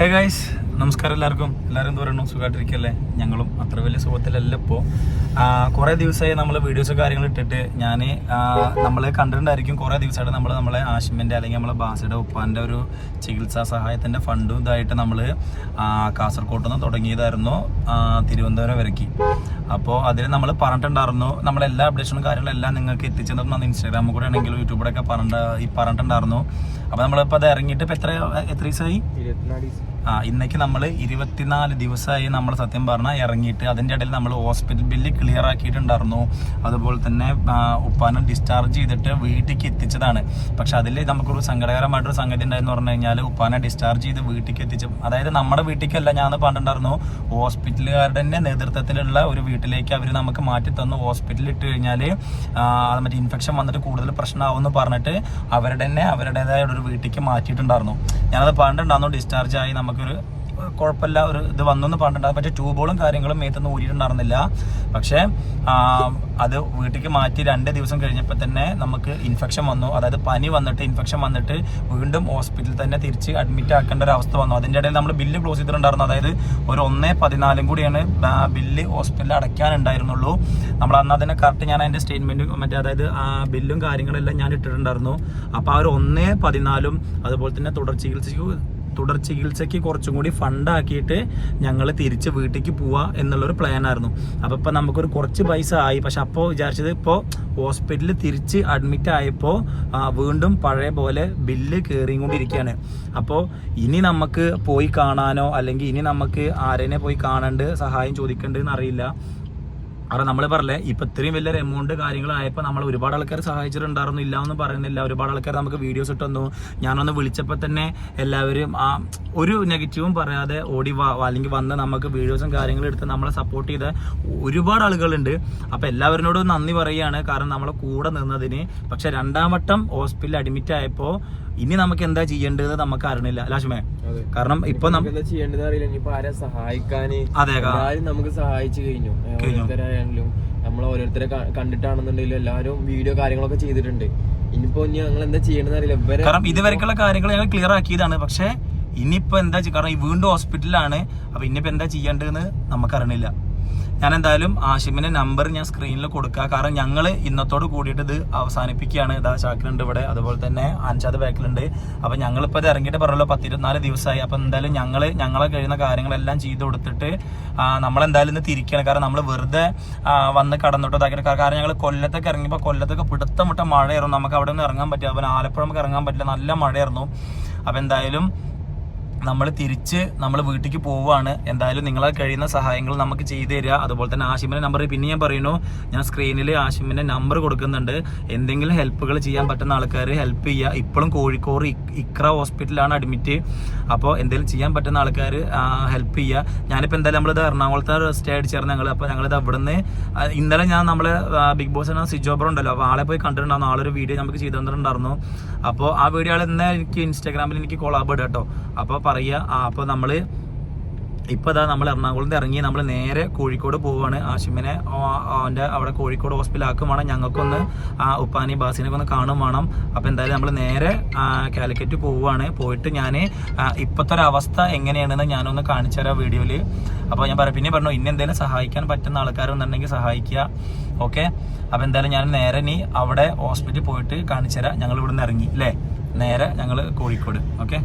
Hey guys നമസ്കാരം എല്ലാവർക്കും. എല്ലാവരും എന്ത് പറയുന്നു? സുഖമായിട്ടിരിക്കല്ലേ ഞങ്ങളും അത്ര വലിയ സുഖത്തിലല്ല ഇപ്പോൾ കുറേ ദിവസമായി നമ്മൾ വീഡിയോസ് കാര്യങ്ങൾ ഇട്ടിട്ട് ഞാൻ നമ്മൾ കണ്ടിട്ടുണ്ടായിരിക്കും കുറേ ദിവസമായിട്ട് നമ്മൾ നമ്മളെ ആശിമിന്റെ അല്ലെങ്കിൽ നമ്മളെ ബാസിയുടെ ഉപ്പാന്റെ ഒരു ചികിത്സാ സഹായത്തിന്റെ ഫണ്ടും ഇതായിട്ട് നമ്മൾ കാസർഗോഡ് നിന്ന് തുടങ്ങിയതായിരുന്നു തിരുവനന്തപുരം വരയ്ക്ക് അപ്പോൾ അതിൽ നമ്മൾ പറഞ്ഞിട്ടുണ്ടായിരുന്നു നമ്മളെല്ലാ അപ്ഡേഷനും കാര്യങ്ങളെല്ലാം നിങ്ങൾക്ക് എത്തിച്ചു തന്നു ഇൻസ്റ്റാഗ്രാമിൽ കൂടെ ആണെങ്കിലും യൂട്യൂബിലൊക്കെ പറഞ്ഞ ഈ പറഞ്ഞിട്ടുണ്ടായിരുന്നു. അപ്പോൾ നമ്മളിപ്പോൾ അത് ഇറങ്ങിയിട്ട് ഇപ്പോൾ എത്ര എത്ര ദിവസമായി? ഇന്നേക്ക് നമ്മൾ ഇരുപത്തിനാല് ദിവസമായി നമ്മൾ സത്യം പറഞ്ഞാൽ ഇറങ്ങിയിട്ട് അതിന്റെ ഇടയിൽ നമ്മൾ ഹോസ്പിറ്റൽ ബില്ല് ക്ലിയർ ആക്കിയിട്ടുണ്ടായിരുന്നു. അതുപോലെ തന്നെ ഉപ്പാനെ ഡിസ്ചാർജ് ചെയ്തിട്ട് വീട്ടിലേക്ക് എത്തിച്ചതാണ്. പക്ഷെ അതിൽ നമുക്കൊരു സങ്കടകരമായിട്ടൊരു സംഗതി ഉണ്ടായെന്ന് പറഞ്ഞു കഴിഞ്ഞാൽ ഉപ്പാനെ ഡിസ്ചാർജ് ചെയ്ത് വീട്ടിലേക്ക് എത്തിച്ചു അതായത് നമ്മുടെ വീട്ടിലേക്കല്ല ഞാൻ പറഞ്ഞിട്ടുണ്ടായിരുന്നു ഹോസ്പിറ്റലുകാരുടെ തന്നെ നേതൃത്വത്തിലുള്ള ഒരു വീട്ടിലേക്ക് അവർ നമുക്ക് മാറ്റി തന്നു. ഹോസ്പിറ്റലിൽ ഇട്ട് കഴിഞ്ഞാൽ മറ്റേ ഇൻഫെക്ഷൻ വന്നിട്ട് കൂടുതൽ പ്രശ്നമാവുമെന്ന് പറഞ്ഞിട്ട് അവരുടെ തന്നെ അവരുടേതായ ഒരു വീട്ടിലേക്ക് മാറ്റിയിട്ടുണ്ടായിരുന്നു. ഞാനത് പറഞ്ഞിട്ടുണ്ടായിരുന്നു ഡിസ്ചാർജ് ആയി നമുക്കൊരു കുഴപ്പമില്ല ഒരു ഇത് വന്നു എന്ന് പറഞ്ഞിട്ടുണ്ടാകും പക്ഷേ ട്യൂബുകളും കാര്യങ്ങളും മേത്തൊന്നും ഊരിയിട്ടുണ്ടായിരുന്നില്ല. പക്ഷേ അത് വീട്ടിലേക്ക് മാറ്റി രണ്ട് ദിവസം കഴിഞ്ഞപ്പോൾ തന്നെ നമുക്ക് ഇൻഫെക്ഷൻ വന്നു. അതായത് പനി വന്നിട്ട് ഇൻഫെക്ഷൻ വന്നിട്ട് വീണ്ടും ഹോസ്പിറ്റലിൽ തന്നെ തിരിച്ച് അഡ്മിറ്റ് ആക്കേണ്ട ഒരു അവസ്ഥ വന്നു. അതിന്റെ ഇടയിൽ നമ്മൾ ബില്ല് ക്ലോസ് ചെയ്തിട്ടുണ്ടായിരുന്നു. അതായത് ഒരു ഒന്നേ പതിനാലും കൂടിയാണ് ബില്ല് ഹോസ്പിറ്റലിൽ അടയ്ക്കാനുണ്ടായിരുന്നുള്ളൂ. നമ്മൾ അന്ന് അതിനെ കറക്റ്റ് ഞാൻ അതിന്റെ സ്റ്റേറ്റ്മെന്റ് മറ്റേ അതായത് ആ ബില്ലും കാര്യങ്ങളെല്ലാം ഞാൻ ഇട്ടിട്ടുണ്ടായിരുന്നു. അപ്പോൾ ആ ഒരു ഒന്നേ പതിനാലും അതുപോലെ തന്നെ തുടർ ചികിത്സയ്ക്ക് തുടർ ചികിത്സയ്ക്ക് കുറച്ചും കൂടി ഫണ്ടാക്കിയിട്ട് ഞങ്ങൾ തിരിച്ച് വീട്ടിലേക്ക് പോവുക എന്നുള്ളൊരു പ്ലാൻ ആയിരുന്നു. അപ്പോൾ ഇപ്പം നമുക്കൊരു കുറച്ച് പൈസ ആയി. പക്ഷെ അപ്പോൾ വിചാരിച്ചത് ഇപ്പോൾ ഹോസ്പിറ്റലിൽ തിരിച്ച് അഡ്മിറ്റ് ആയപ്പോൾ വീണ്ടും പഴയ പോലെ ബില്ല് കയറിയും കൊണ്ടിരിക്കുകയാണ് അപ്പോൾ ഇനി നമുക്ക് പോയി കാണാനോ അല്ലെങ്കിൽ ഇനി നമുക്ക് ആരേനെ പോയി കാണണ്ട് സഹായം ചോദിക്കേണ്ടതെന്ന് അറിയില്ല കാരണം നമ്മൾ പറഞ്ഞേ ഇപ്പൊ ഇത്രയും വലിയൊരു എമൗണ്ട് കാര്യങ്ങളായപ്പോൾ നമ്മൾ ഒരുപാട് ആൾക്കാർ സഹായിച്ചിട്ടുണ്ടായിരുന്നു ഇല്ല എന്ന് പറയുന്നില്ല. ഒരുപാട് ആൾക്കാർ നമുക്ക് വീഡിയോസ് ഇട്ട് തന്നു ഞാനൊന്ന് വിളിച്ചപ്പോൾ തന്നെ എല്ലാവരും ആ ഒരു നെഗറ്റീവും പറയാതെ ഓടി വാ അല്ലെങ്കിൽ വന്ന് നമുക്ക് വീഡിയോസും കാര്യങ്ങളും എടുത്ത് നമ്മളെ സപ്പോർട്ട് ചെയ്ത ഒരുപാട് ആളുകളുണ്ട്. അപ്പൊ എല്ലാവരോടും നന്ദി പറയുകയാണ്. കാരണം നമ്മളെ കൂടെ നിന്നതിന്. പക്ഷെ രണ്ടാം വട്ടം ഹോസ്പിറ്റലിൽ അഡ്മിറ്റ് ആയപ്പോൾ ഇനി നമുക്ക് എന്താ ചെയ്യേണ്ടത് നമുക്ക് അറിയണില്ല ലാഷ്മേ കാരണം ഇപ്പൊ എന്താ ചെയ്യേണ്ടത് അറിയില്ല. ഇനിയിപ്പോ ആരെ സഹായിക്കാന് അതെ എല്ലാരും നമുക്ക് സഹായിച്ചു കഴിഞ്ഞു. ഓരോരുത്തരായാലും നമ്മൾ ഓരോരുത്തരെ കണ്ടിട്ടാണെന്നുണ്ടെങ്കിലും എല്ലാരും വീഡിയോ കാര്യങ്ങളൊക്കെ ചെയ്തിട്ടുണ്ട്. ഇനിയിപ്പോ ഇനി ഞങ്ങൾ എന്താ ചെയ്യേണ്ടത് അറിയില്ല കാരണം ഇതുവരെയുള്ള കാര്യങ്ങൾ ഞങ്ങൾ ക്ലിയർ ആക്കിയതാണ്. പക്ഷെ ഇനിയിപ്പോ എന്താ കാരണം ഈ വീണ്ടും ഹോസ്പിറ്റലിലാണ് അപ്പൊ ഇനിയിപ്പോ എന്താ ചെയ്യേണ്ടതെന്ന് നമുക്കറിയണില്ല ഞാൻ എന്തായാലും ആഷിമിന്റെ നമ്പർ ഞാൻ സ്ക്രീനിൽ കൊടുക്കുക കാരണം ഞങ്ങൾ ഇന്നത്തോട് കൂടിയിട്ട് ഇത് അവസാനിപ്പിക്കുകയാണ്. ഇതാ ചാക്കിലുണ്ട് ഇവിടെ. അതുപോലെ തന്നെ അൻഷാദ് ബാക്കിലുണ്ട്. അപ്പൊ ഞങ്ങളിപ്പോൾ ഇത് ഇറങ്ങിയിട്ട് പറഞ്ഞല്ലോ പത്തിരുപത്തിനാല് ദിവസമായി. അപ്പൊ എന്തായാലും ഞങ്ങൾ ഞങ്ങളെ കഴിയുന്ന കാര്യങ്ങളെല്ലാം ചെയ്ത് കൊടുത്തിട്ട് നമ്മളെന്തായാലും ഇന്ന് തിരിക്കുകയാണ് കാരണം നമ്മൾ വെറുതെ വന്ന് കടന്നിട്ടോ ഇതാക്കിയിട്ട് കാരണം ഞങ്ങൾ കൊല്ലത്തൊക്കെ ഇറങ്ങിയപ്പോൾ കൊല്ലത്തൊക്കെ പിടുത്തം വിട്ട മഴയായിരുന്നു. നമുക്ക് അവിടെ നിന്ന് ഇറങ്ങാൻ പറ്റില്ല. അവൻ ആലപ്പുഴ നമുക്ക് ഇറങ്ങാൻ പറ്റില്ല. നല്ല മഴയായിരുന്നു. അപ്പൊ എന്തായാലും നമ്മൾ തിരിച്ച് നമ്മൾ വീട്ടിലേക്ക് പോവുകയാണ്. എന്തായാലും നിങ്ങളാൽ കഴിയുന്ന സഹായങ്ങൾ നമുക്ക് ചെയ്തു തരിക. അതുപോലെ തന്നെ ആശിമിന്റെ നമ്പർ പിന്നെ ഞാൻ പറയുന്നു. ഞാൻ സ്ക്രീനിൽ ആശിമിന്റെ നമ്പർ കൊടുക്കുന്നുണ്ട്. എന്തെങ്കിലും ഹെൽപ്പുകൾ ചെയ്യാൻ പറ്റുന്ന ആൾക്കാർ ഹെൽപ്പ് ചെയ്യുക. ഇപ്പോഴും കോഴിക്കോട് ഇക്- ഇക്ര ഹോസ്പിറ്റലാണ് അഡ്മിറ്റ് അപ്പോൾ എന്തെങ്കിലും ചെയ്യാൻ പറ്റുന്ന ആൾക്കാർ ഹെൽപ്പ് ചെയ്യുക. ഞാനിപ്പോൾ എന്തായാലും നമ്മളിത് എറണാകുളത്തെ സ്റ്റേ അടിച്ചേർന്ന് ഞങ്ങൾ അപ്പോൾ ഞങ്ങളിത് അവിടുന്ന് ഇന്നലെ ഞാൻ നമ്മൾ ബിഗ് ബോസ് എന്ന സിജോബർ ഉണ്ടല്ലോ. അപ്പോൾ ആളെ പോയി കണ്ടിട്ടുണ്ടായിരുന്നു. ആളൊരു വീഡിയോ നമുക്ക് ചെയ്തു തന്നിട്ടുണ്ടായിരുന്നു. അപ്പോൾ ആ വീഡിയോ ആൾ ഇന്ന് എനിക്ക് ഇൻസ്റ്റാഗ്രാമിൽ എനിക്ക് കൊളാബ് ഇടാം കേട്ടോ അപ്പോൾ പറയുക ആ അപ്പോൾ നമ്മൾ ഇപ്പോൾ ഇതാ നമ്മൾ എറണാകുളത്ത് ഇറങ്ങി നമ്മൾ നേരെ കോഴിക്കോട് പോവുകയാണ് ആഷിമിനെ ആ- അവന്റെ അവിടെ കോഴിക്കോട് ഹോസ്പിറ്റൽ ആക്കും വേണം. ഞങ്ങൾക്കൊന്ന് ആ ഉപ്പാനി ബാസിനൊക്കെ ഒന്ന് കാണും വേണം. അപ്പോൾ എന്തായാലും നമ്മൾ നേരെ കാലിക്കറ്റ് പോവുകയാണ് പോയിട്ട് ഞാൻ ഇപ്പോഴത്തെ ഒരു അവസ്ഥ എങ്ങനെയാണെന്ന് ഞാനൊന്ന് കാണിച്ചു തരാം വീഡിയോയിൽ അപ്പോൾ ഞാൻ പറയാം പിന്നെ പറഞ്ഞു ഇന്നെ എന്തെങ്കിലും സഹായിക്കാൻ പറ്റുന്ന ആൾക്കാരുണ്ടെങ്കിൽ സഹായിക്കുക. ഓക്കെ? അപ്പോൾ എന്തായാലും ഞാൻ നേരെ ഇനി അവിടെ ഹോസ്പിറ്റലിൽ പോയിട്ട് കാണിച്ചു തരാം ഞങ്ങൾ ഇവിടെ നിന്ന് ഇറങ്ങി അല്ലേ നേരെ ഞങ്ങൾ കോഴിക്കോട്. ഓക്കെ?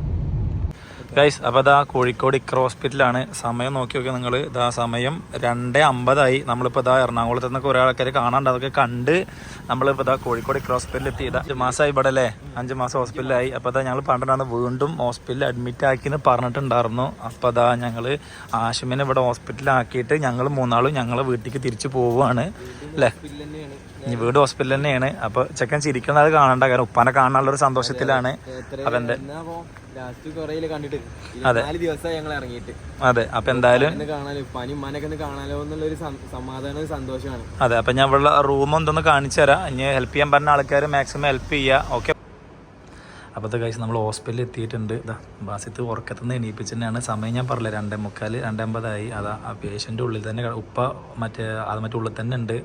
ഗൈസ് അപ്പോൾ ഇതാ കോഴിക്കോട് ഇക്ര ഹോസ്പിറ്റലാണ്. സമയം നോക്കി നോക്കിയാൽ നിങ്ങൾ ഇതാ സമയം രണ്ട് അമ്പതായി. നമ്മളിപ്പോൾ ഇതാ എറണാകുളത്ത് നിന്നൊക്കെ കുറേ ആൾക്കാർ കാണാണ്ട് അതൊക്കെ കണ്ട് നമ്മളിപ്പോൾ ഇതാ കോഴിക്കോട് ഇക്ര ഹോസ്പിറ്റലിൽ എത്തി. ഇതാ അഞ്ച് മാസമായി ഇവിടെ അല്ലേ? അഞ്ച് മാസം ഹോസ്പിറ്റലായി അപ്പോൾ ഇതാ ഞങ്ങൾ പണ്ടാണ് വീണ്ടും ഹോസ്പിറ്റലിൽ അഡ്മിറ്റ് ആക്കിയെന്ന് പറഞ്ഞിട്ടുണ്ടായിരുന്നു. അപ്പോൾ ഇതാ ഞങ്ങൾ ആശുമിനെ ഇവിടെ ഹോസ്പിറ്റലാക്കിയിട്ട് ഞങ്ങൾ മൂന്നാളും ഞങ്ങളെ വീട്ടിലേക്ക് തിരിച്ചു പോവുകയാണ്. അല്ലേ? വീട് ഹോസ്പിറ്റലിൽ തന്നെയാണ്. അപ്പോൾ ചെക്കൻ ചിരിക്കുന്നത് കാണണ്ട. കാരണം ഉപ്പാനെ കാണാനുള്ളൊരു സന്തോഷത്തിലാണ്. അപ്പം എന്റെ ലാസ്റ്റ് കണ്ടിട്ട് അതെ. നാല് ദിവസമായി ഞങ്ങൾ ഇറങ്ങിയിട്ട്. അതെ അപ്പം എന്തായാലും കാണാലോ പനി ഉമ്മാനൊക്കെ ഒന്ന് കാണാലോ എന്നുള്ള ഒരു സമാധാനം സന്തോഷമാണ്. അതെ അപ്പൊ ഞാൻ ഇവിടെ റൂം എന്തൊന്ന് കാണിച്ചു തരാം. ഇനി ഹെൽപ്പ് ചെയ്യാൻ പറഞ്ഞ ആൾക്കാർ മാക്സിമം ഹെൽപ്പ് ചെയ്യാ. ഓക്കെ അപ്പോൾ ഇത് കഴിച്ച് നമ്മൾ ഹോസ്പിറ്റലിൽ എത്തിയിട്ടുണ്ട്. ഇതാ ബാസിത്ത് ഉറക്കത്തുനിന്ന് എണീപ്പിച്ച് തന്നെയാണ് സമയം ഞാൻ പറഞ്ഞില്ല രണ്ടേ മുക്കാൽ രണ്ടമ്പതായി അതാ ആ പേഷ്യന്റെ ഉള്ളിൽ തന്നെ ഉപ്പ മറ്റേ അത് മറ്റേ ഉള്ളിൽ തന്നെ ഉണ്ട്.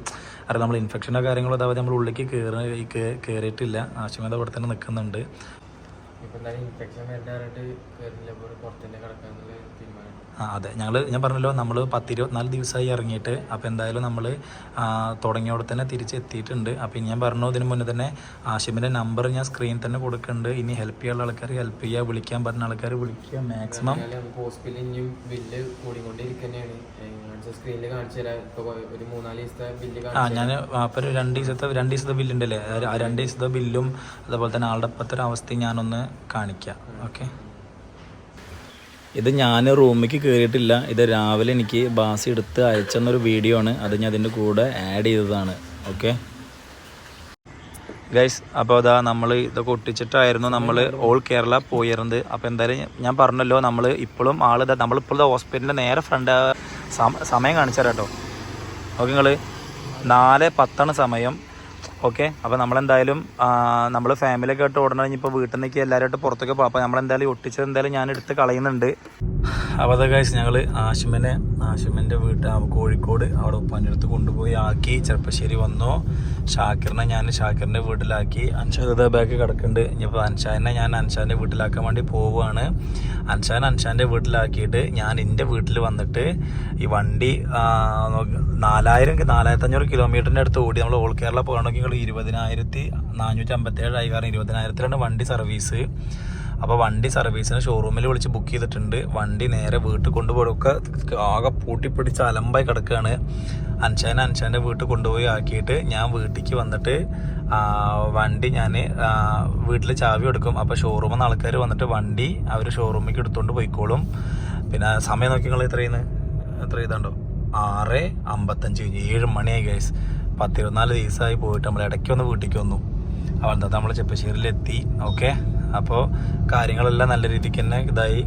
അറിയാം നമ്മൾ ഇൻഫെക്ഷനോ കാര്യങ്ങളോ അതായത് നമ്മൾ ഉള്ളിലേക്ക് കയറി കയറിയിട്ടില്ല ആശുപത്രി അവിടെ തന്നെ നിൽക്കുന്നുണ്ട് ഇപ്പൊ എന്തായാലും ഇൻഫെക്ഷൻ വരാനായിട്ട് കയറില്ല പുറത്ത് തന്നെ കിടക്കാന്നുള്ള അതെ. ഞങ്ങൾ ഞാൻ പറഞ്ഞല്ലോ നമ്മൾ പത്ത് ഇരുപത്തിനാല് ദിവസമായി ഇറങ്ങിയിട്ട് അപ്പോൾ എന്തായാലും നമ്മൾ തുടങ്ങിയോടെ തന്നെ തിരിച്ചെത്തിയിട്ടുണ്ട്. അപ്പോൾ ഇനി ഞാൻ പറഞ്ഞു ഇതിന് മുന്നേ തന്നെ ആഷിമിന്റെ നമ്പർ ഞാൻ സ്ക്രീനിൽ തന്നെ കൊടുക്കുന്നുണ്ട്. ഇനി ഹെൽപ്പ് ചെയ്യാനുള്ള ആൾക്കാർ ഹെൽപ്പ് ചെയ്യുക വിളിക്കാൻ പറ്റുന്ന ആൾക്കാർ വിളിക്കുക മാക്സിമം ഹോസ്പിറ്റലിൽ ഇനിയും ബില്ല് കൂടിക്കൊണ്ടിരിക്കുന്നതാണ് സ്ക്രീനിൽ കാണിച്ചു തരാം. ഇപ്പൊ ഒരു മൂന്നാൽ ദിവസത്തെ ബില്ല് ആ ഞാൻ അപ്പം രണ്ട് ദിവസത്തെ രണ്ട് ദിവസത്തെ ബില്ലുണ്ടല്ലേ ആ രണ്ട് ദിവസത്തെ ബില്ലും അതുപോലെ തന്നെ ആളുടെ ഇപ്പോഴത്തെ ഒരു അവസ്ഥയും ഞാനൊന്ന് കാണിക്കാം. ഓക്കെ ഇത് ഞാൻ റൂമിലേക്ക് കയറിയിട്ടില്ല ഇത് രാവിലെ എനിക്ക് ബാസി എടുത്ത് അയച്ചെന്നൊരു വീഡിയോ ആണ്. അത് ഞാൻ അതിന്റെ കൂടെ ആഡ് ചെയ്തതാണ്. ഓക്കെ ഗൈസ് അപ്പോൾ അതാ നമ്മൾ ഇതൊക്കെ ഒട്ടിച്ചിട്ടായിരുന്നു നമ്മൾ ഓൾ കേരള പോയിരുന്നത്. അപ്പോൾ എന്തായാലും ഞാൻ പറഞ്ഞല്ലോ നമ്മൾ ഇപ്പോഴും ആൾ ഇതാ നമ്മളിപ്പോൾ ഹോസ്പിറ്റലിന്റെ നേരെ ഫ്രണ്ട് സമയം കാണിച്ചു തരാം കേട്ടോ. ഓക്കെ നിങ്ങൾ നാല് പത്താണ് സമയം. ഓക്കെ അപ്പോൾ നമ്മളെന്തായാലും നമ്മൾ ഫാമിലിയൊക്കെ ആയിട്ട് ഓടണം കഴിഞ്ഞപ്പോൾ വീട്ടിൽ നിന്നൊക്കെ എല്ലാവരുമായിട്ട് പുറത്തൊക്കെ പോകും അപ്പോൾ നമ്മളെന്തായാലും ഒട്ടിച്ചത് എന്തായാലും ഞാൻ എടുത്ത് കളയുന്നുണ്ട്. അപ്പോൾ അതൊക്കെ ഞങ്ങൾ ആഷിമനെ ആശുമിന്റെ വീട്ട് കോഴിക്കോട് അവിടെ ഉപ്പാന്റെ അടുത്ത് കൊണ്ടുപോയി ആക്കി. ചെറുപ്പശ്ശേരി വന്നു. ഷാക്കിറിനെ ഞാൻ ഷാക്കിറിന്റെ വീട്ടിലാക്കി. അൻഷാദ് ബാഗ് കിടക്കുന്നുണ്ട്. ഇനിയിപ്പോൾ അൻഷാദിനെ ഞാൻ അൻഷാദിന്റെ വീട്ടിലാക്കാൻ വേണ്ടി പോവുകയാണ്. അൻഷാൻ അൻഷാന്റെ വീട്ടിലാക്കിയിട്ട് ഞാൻ എന്റെ വീട്ടിൽ വന്നിട്ട് ഈ വണ്ടി നാലായിരം നാലായിരത്തഞ്ഞൂറ് കിലോമീറ്ററിന്റെ അടുത്ത് ഓടി. നമ്മൾ ഓൾ കേരള പോകണമെങ്കിൽ ഇരുപതിനായിരത്തി നാനൂറ്റി അമ്പത്തേഴായി കാരണം ഇരുപതിനായിരത്തിലാണ് വണ്ടി സർവീസ്. അപ്പോൾ വണ്ടി സർവീസിന് ഷോറൂമിൽ വിളിച്ച് ബുക്ക് ചെയ്തിട്ടുണ്ട്. വണ്ടി നേരെ വീട്ടിൽ കൊണ്ടുപോയൊക്കെ ആകെ പൂട്ടിപ്പിടിച്ച് അലമ്പായി കിടക്കുകയാണ് അൻഷാനെ അൻഷാന്റെ വീട്ടിൽ കൊണ്ടുപോയി ആക്കിയിട്ട് ഞാൻ വീട്ടിലേക്ക് വന്നിട്ട് വണ്ടി ഞാൻ വീട്ടിൽ ചാവി എടുക്കും. അപ്പോൾ ഷോറൂമിൽ നിന്ന് ആൾക്കാർ വന്നിട്ട് വണ്ടി അവർ ഷോറൂമിലേക്ക് എടുത്തുകൊണ്ട് പോയിക്കോളും. പിന്നെ സമയം നോക്കി നിങ്ങൾ എത്ര ചെയ്യുന്നത് എത്ര ഇതുണ്ടോ? ആറ് അമ്പത്തഞ്ച് ഏഴ് മണിയായി ഗൈസ് പത്തിരുപത്തിനാല് ദിവസമായി പോയിട്ട് നമ്മൾ ഇടയ്ക്ക് ഒന്ന് വീട്ടിലേക്ക് വന്നു. എന്താ നമ്മൾ ചെപ്പശ്ശേരിയിലെത്തി ഓക്കെ? അപ്പോൾ കാര്യങ്ങളെല്ലാം നല്ല രീതിക്ക് തന്നെ ഇതായി.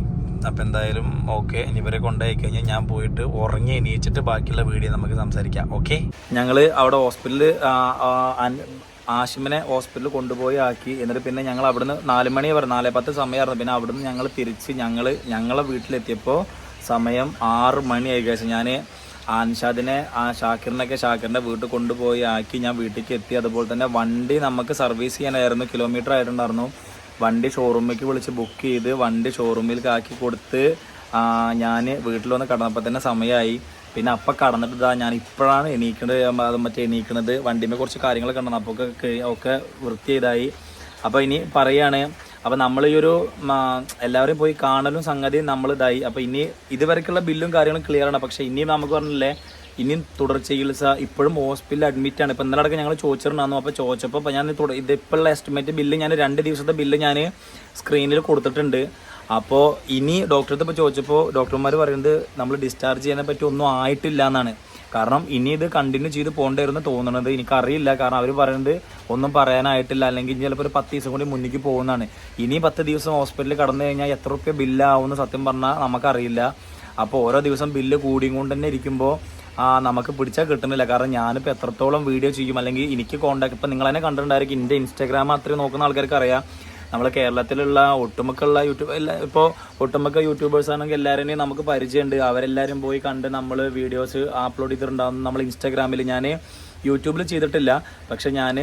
അപ്പോൾ എന്തായാലും ഓക്കെ. ഇവരെ കൊണ്ടുപോയി കഴിഞ്ഞാൽ ഞാൻ പോയിട്ട് ഉറങ്ങി എണീച്ചിട്ട് ബാക്കിയുള്ള വീഡിയോ നമുക്ക് സംസാരിക്കാം. ഓക്കെ? ഞങ്ങൾ അവിടെ ഹോസ്പിറ്റലിൽ ആശിമിനെ ഹോസ്പിറ്റലിൽ കൊണ്ടുപോയി ആക്കി. എന്നിട്ട് പിന്നെ ഞങ്ങൾ അവിടുന്ന് നാല് മണി വരെ നാല് പത്ത് സമയമായിരുന്നു. പിന്നെ അവിടുന്ന് ഞങ്ങൾ തിരിച്ച് ഞങ്ങൾ ഞങ്ങളെ വീട്ടിലെത്തിയപ്പോൾ സമയം ആറ് മണിയായി കഴിച്ചു ഞാൻ ആൻഷാദിനെ ആ ഷാക്കിറിനൊക്കെ ഷാക്കിറിന്റെ വീട്ടിൽ കൊണ്ടുപോയി ആക്കി ഞാൻ വീട്ടിലേക്ക് എത്തി. അതുപോലെ തന്നെ വണ്ടി നമുക്ക് സർവീസ് ചെയ്യാനായിരുന്നു. കിലോമീറ്റർ ആയിട്ടുണ്ടായിരുന്നു. വണ്ടി ഷോറൂമിലേക്ക് വിളിച്ച് ബുക്ക് ചെയ്ത് വണ്ടി ഷോറൂമിലേക്ക് ആക്കി കൊടുത്ത് ഞാൻ വീട്ടിൽ വന്ന് കടന്നപ്പോൾ തന്നെ സമയമായി. പിന്നെ അപ്പം കടന്നിട്ട് ഞാൻ ഇപ്പോഴാണ് എണീക്കുന്നത് അത് മറ്റേ എണീക്കുന്നത് വണ്ടിമേ കുറച്ച് കാര്യങ്ങളൊക്കെ ഉണ്ടായിരുന്നു അപ്പോൾ ഒക്കെ ഒക്കെ വൃത്തിയായതായി. അപ്പോൾ ഇനി പറയാണ് അപ്പോൾ നമ്മൾ ഈ ഒരു എല്ലാവരും പോയി കാണലും സംഗതി നമ്മൾ ഇതായി. അപ്പോൾ ഇനി ഇതുവരെക്കുള്ള ബില്ലും കാര്യങ്ങളും ക്ലിയർ ആണ്. പക്ഷെ ഇനിയും നമുക്ക് പറഞ്ഞില്ലേ ഇനിയും തുടർ ചികിത്സ ഇപ്പോഴും ഹോസ്പിറ്റലിൽ അഡ്മിറ്റ് ആണ്. ഇപ്പൊ ഇന്നലെ അടക്കം ഞങ്ങൾ ചോദിച്ചിട്ടുണ്ടായിരുന്നു. അപ്പോൾ ചോദിച്ചപ്പോൾ ഞാൻ തുട- ഇതിപ്പോഴുള്ള എസ്റ്റിമേറ്റ് ബില്ല് ഞാൻ രണ്ട് ദിവസത്തെ ബില്ല് ഞാൻ സ്ക്രീനിൽ കൊടുത്തിട്ടുണ്ട്. അപ്പോൾ ഇനി ഡോക്ടറെ ഇപ്പോൾ ചോദിച്ചപ്പോൾ ഡോക്ടർമാർ പറയുന്നത് നമ്മൾ ഡിസ്ചാർജ് ചെയ്യാനെ പറ്റി ഒന്നും ആയിട്ടില്ല എന്നാണ്. കാരണം ഇനി ഇത് കണ്ടിന്യൂ ചെയ്ത് പോകേണ്ടിരുന്ന് തോന്നുന്നത് എനിക്കറിയില്ല. കാരണം അവർ പറയുന്നത് ഒന്നും പറയാനായിട്ടില്ല. അല്ലെങ്കിൽ ചിലപ്പോൾ ഒരു പത്ത് ദിവസം കൂടി മുന്നിലേക്ക് പോകുന്നതാണ്. ഇനി പത്ത് ദിവസം ഹോസ്പിറ്റലിൽ കടന്നു കഴിഞ്ഞാൽ എത്ര റുപ്യ ബില്ലാവുമെന്ന് സത്യം പറഞ്ഞാൽ നമുക്കറിയില്ല. അപ്പോൾ ഓരോ ദിവസം ബില്ല് കൂടിയും കൊണ്ട് തന്നെ ഇരിക്കുമ്പോൾ ആ, നമുക്ക് പിടിച്ചാൽ കിട്ടുന്നില്ല. കാരണം ഞാനിപ്പോൾ എത്രത്തോളം വീഡിയോ ചെയ്യും. അല്ലെങ്കിൽ എനിക്ക് കോണ്ടാക്ട് ഇപ്പം നിങ്ങൾ തന്നെ കണ്ടിട്ടുണ്ടായിരിക്കും. എന്റെ ഇൻസ്റ്റാഗ്രാം അത്രയും നോക്കുന്ന ആൾക്കാർക്ക് അറിയാം നമ്മൾ കേരളത്തിലുള്ള ഒട്ടുമിക്കുള്ള യൂട്യൂബ് എല്ലാ ഇപ്പോൾ ഒട്ടുമുക്ക യൂട്യൂബേഴ്സ് ആണെങ്കിൽ എല്ലാവരെയും നമുക്ക് പരിചയമുണ്ട്. അവരെല്ലാവരും പോയി കണ്ട് നമ്മൾ വീഡിയോസ് അപ്ലോഡ് ചെയ്തിട്ടുണ്ടാകും നമ്മൾ ഇൻസ്റ്റാഗ്രാമിൽ ഞാൻ യൂട്യൂബിൽ ചെയ്തിട്ടില്ല. പക്ഷെ ഞാൻ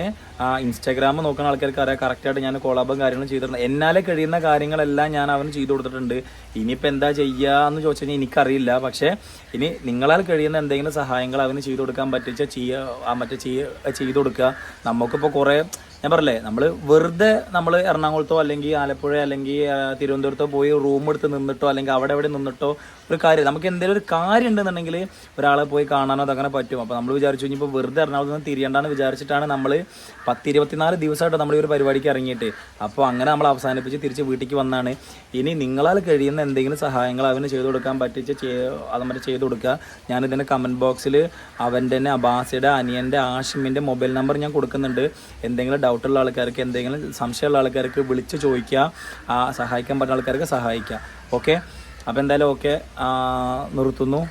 ഇൻസ്റ്റാഗ്രാം നോക്കുന്ന ആൾക്കാർക്ക് അറിയാം. കറക്റ്റായിട്ട് ഞാൻ കോളാബും കാര്യങ്ങളും ചെയ്തിട്ടുണ്ട്. എന്നാലെ കഴിയുന്ന കാര്യങ്ങളെല്ലാം ഞാൻ അവന് ചെയ്തു കൊടുത്തിട്ടുണ്ട്. ഇനിയിപ്പോൾ എന്താ ചെയ്യുക എന്ന് ചോദിച്ചു കഴിഞ്ഞാൽ എനിക്കറിയില്ല. പക്ഷേ ഇനി നിങ്ങളാൽ കഴിയുന്ന എന്തെങ്കിലും സഹായങ്ങൾ അവന് ചെയ്തു കൊടുക്കാൻ പറ്റിച്ച ചെയ്യുക മറ്റേ ചെയ്യുക ചെയ്തു കൊടുക്കുക. നമുക്കിപ്പോൾ കുറേ ഞാൻ പറഞ്ഞില്ലേ നമ്മൾ വെറുതെ നമ്മൾ എറണാകുളത്തോ അല്ലെങ്കിൽ ആലപ്പുഴ അല്ലെങ്കിൽ തിരുവനന്തപുരത്തോ പോയി റൂം എടുത്ത് നിന്നിട്ടോ അല്ലെങ്കിൽ അവിടെ എവിടെ നിന്നിട്ടോ ഒരു കാര്യം നമുക്ക് എന്തെങ്കിലും ഒരു കാര്യം ഉണ്ടെന്നുണ്ടെങ്കിൽ ഒരാളെ പോയി കാണാനോ അതങ്ങനെ പറ്റും. അപ്പോൾ നമ്മൾ വിചാരിച്ചു കഴിഞ്ഞപ്പോൾ വെറുതെ എറണാകുളത്ത് നിന്ന് തിരിയണ്ടെന്ന് വിചാരിച്ചിട്ടാണ് നമ്മൾ പത്ത് ഇരുപത്തിനാല് ദിവസമായിട്ട് നമ്മൾ ഈ ഒരു പരിപാടിക്ക് ഇറങ്ങിയിട്ട്. അപ്പോൾ അങ്ങനെ നമ്മൾ അവസാനിപ്പിച്ച് തിരിച്ച് വീട്ടിലേക്ക് വന്നാണ്. ഇനി നിങ്ങളാൽ കഴിയുന്ന എന്തെങ്കിലും സഹായങ്ങൾ അവന് ചെയ്തു കൊടുക്കാൻ പറ്റിച്ച് അത് മറ്റേ ചെയ്തു കൊടുക്കുക. ഞാനിതിന്റെ കമന്റ് ബോക്സിൽ അവന്റെ തന്നെ അബാസിയുടെ അനിയന്റെ ആഷിമിന്റെ മൊബൈൽ നമ്പർ ഞാൻ കൊടുക്കുന്നുണ്ട്. എന്തെങ്കിലും ഡൗട്ടുള്ള ആൾക്കാർക്ക് എന്തെങ്കിലും സംശയമുള്ള ആൾക്കാർക്ക് വിളിച്ച് ചോദിക്കുക സഹായിക്കാൻ പറ്റുന്ന ആൾക്കാർക്ക് സഹായിക്കുക. ഓക്കെ അപ്പോൾ എന്തായാലും ഓക്കെ നിർത്തുന്നു.